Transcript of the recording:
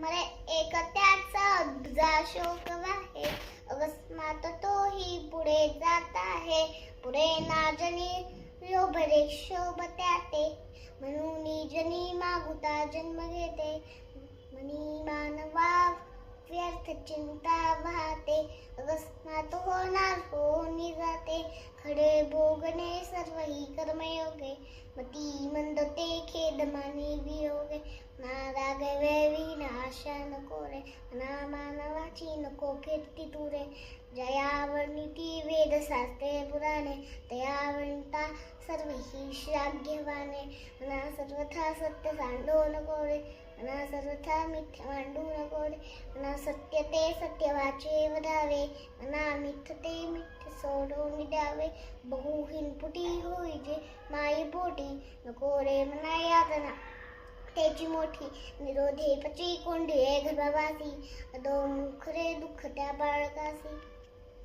मरे एक त्याचा अब्जा शोक वाहे अकस्मात तोही पुढे जात आहे पुढे नाजनी लोभरे शोभ त्याते। म्हणून जनी मागुता जन्म घेते। मनी मानवा व्यर्थ चिंता वाहते अकस्मात होणार होऊन जाते खडे भोगणे सर्व ही कर्मयोगे मती मंदते खेद मानी वियोगे ना विनाशा नको रे ना मानवाची नको कीर्ती तुरे जयावर्णिती वेद शास्त्रे पुराणे तयावंता सर्व ही। श्लाघ्यवाने ना सर्वथा सत्य सांडो नको रे ना सर्वथा मिथ्या मांडू नको रे ना सत्य ते सत्य वाचे वधावे ना मिथ्य ते मिथ्य सोडून द्यावे बहुहीन पुटी होईजे माई पोटी नको रे मना यातना त्याची मोठी निरोधे पची कोंडी गर्भवासी अदो मुखरे दुःख बाळकासी